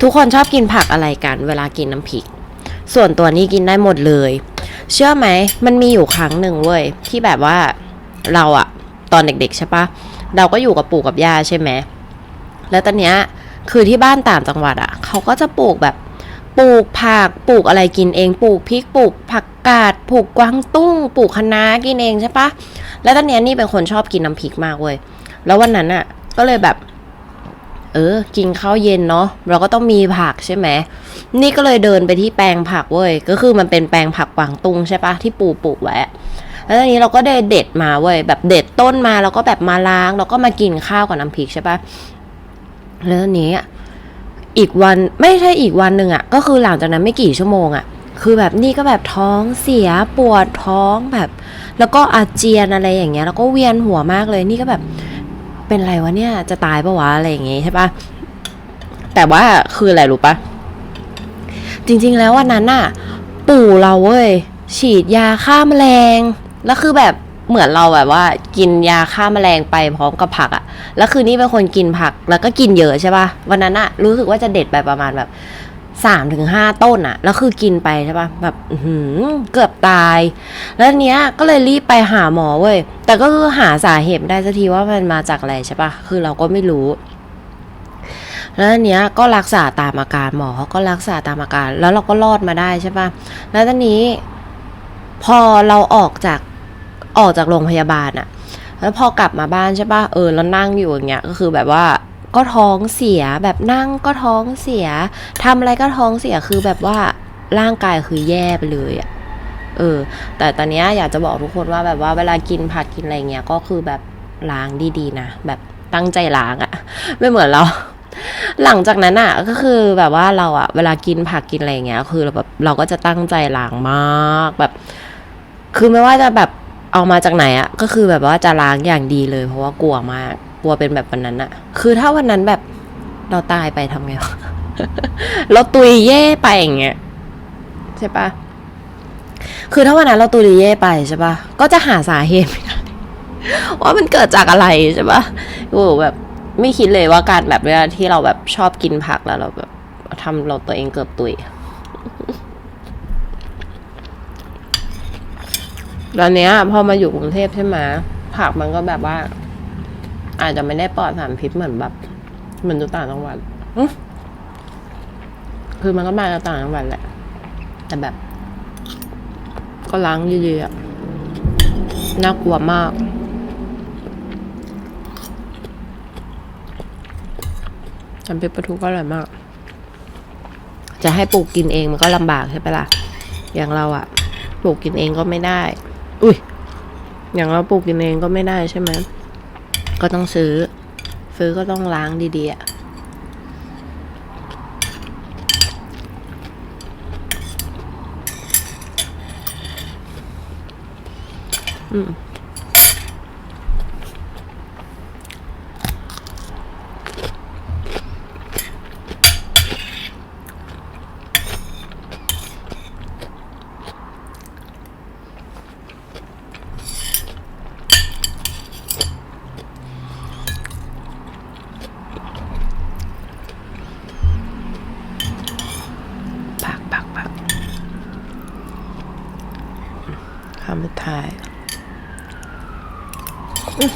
ทุกคนชอบกินผักอะไรกัน เวลากินน้ำพริก ส่วนตัวนี้กินได้หมดเลย เชื่อไหม มันมีอยู่ครั้งหนึ่งเว้ย ที่แบบว่าเราอะตอนเด็กๆใช่ปะเราก็อยู่กับปู่กับย่าใช่ไหม แล้วตอนเนี้ยคือที่บ้านต่างจังหวัดอะเขาก็จะปลูกแบบปลูกผักปลูกอะไรกินเองปลูกพริกปลูกผักกาดปลูกกวางตุ้งปลูกคะน้ากินเองใช่ปะแล้วตอนเนี้ยนี่เป็นคนชอบกินน้ำพริกมากเว้ยแล้ววันนั้นอะก็เลยแบบ เออ กินข้าวเย็นเนาะเราก็ต้องมีผักใช่ไหมนี่ก็เลยเดินไปที่แปลงผักเว้ยก็คือมันเป็นแปลงผักกวางตุงใช่ปะที่ปู่ปลูกไว้อะแล้วตอนนี้เราก็ได้เด็ดมาเว้ยแบบเด็ดต้นมาแล้วก็แบบมาล้างแล้วก็มากินข้าวกับน้ำพริกใช่ปะแล้วนนี้อะอีกวันไม่ใช่อีกวันหนึ่งอะก็คือหลังจากนั้นไม่กี่ชั่วโมงอะคือแบบนี่ก็แบบท้องเสียปวดท้องแบบ แล้วก็อาเจียนอะไรอย่างเงี้ย แล้วก็เวียนหัวมากเลยนี่ก็แบบ เป็นไรวะเนี่ย จะตายปะวะอะไรอย่างงี้ใช่ปะแต่ว่าคืออะไรรู้ปะจริง ๆ แล้ววันนั้นน่ะ ปู่เราเว้ยฉีดยาฆ่าแมลง แล้วคือแบบเหมือนเราแบบว่า กินยาฆ่าแมลงไปพร้อมกับผักอะแล้วคือนี่เป็นคนกินผักแล้วก็กินเยอะใช่ปะวันนั้นอะรู้สึกว่าจะเด็ดไปประมาณแบบ สามถึงห้าต้นอะแล้วคือกินไปใช่ปะแบบหือเกือบตาย แล้วเนี้ยก็เลยรีบไปหาหมอเว้ย แต่ก็คือหาสาเหตุไม่ได้สักทีว่ามันมาจากอะไรใช่ปะคือเราก็ไม่รู้ แล้วเนี้ยก็รักษาตามอาการหมอเขาก็รักษาตามอาการ แล้วเราก็รอดมาได้ใช่ปะแล้วตอนนี้ พอเราออกจากออกจากโรงพยาบาลอะแล้วพอกลับมาบ้านใช่ปะเออแล้วนั่งอยู่อย่างเงี้ยก็คือแบบว่า ก็ท้องเสียแบบนั่งก็ท้องเสียทำอะไรก็ท้องเสียคือแบบว่าร่างกายคือแย่ไปเลยอะเออ แต่ตอนเนี้ยอยากจะบอกทุกคนว่าแบบว่าเวลากินผักกินอะไรเงี้ยก็คือแบบล้างดีๆนะแบบตั้งใจล้างอะไม่เหมือนเรา หลังจากนั้นอะก็คือแบบว่าเราอะเวลากินผักกินอะไรเงี้ย คือเราแบบเราก็จะตั้งใจล้างมากแบบ คือไม่ว่าจะแบบเอามาจากไหนอะก็คือแบบว่าจะล้างอย่างดีเลย เพราะว่ากลัวมาก กลัวเป็นแบบวันนั้นอะคือถ้าวันนั้นแบบเราตายไปทำไงวะเราตุยเย่ไปอย่างเงี้ยใช่ปะคือถ้าวันนั้นเราตูริเย่ไปใช่ปะก็จะหาสาเหตุไม่ได้ว่ามันเกิดจากอะไรใช่ปะโอ้โหแบบไม่คิดเลยว่าการแบบเวลาที่เราแบบชอบกินผักแล้วเราแบบทำเราตัวเองเกือบตุยตอนเนี้ย พอมาอยู่กรุงเทพใช่ไหมผักมันก็แบบว่า อาจจะไม่ได้ปลอดสารพิษเหมือนแบบเหมือนอยู่ต่างจังหวัดอื้อคือมันก็มาจากต่างจังหวัดแหละ แต่แบบ ก็ล้างดีๆอะน่ากลัวมากจำเป็นปลาทูก็อร่อยมาก จะให้ปลูกกินเองมันก็ลำบากใช่ปะล่ะ อย่างเราอะปลูกกินเองก็ไม่ได้ อุ้ย อย่างเราปลูกกินเองก็ไม่ได้ใช่ไหม ก็ต้องซื้อ ซื้อก็ต้องล้างดีๆอะอืม 看不太嗯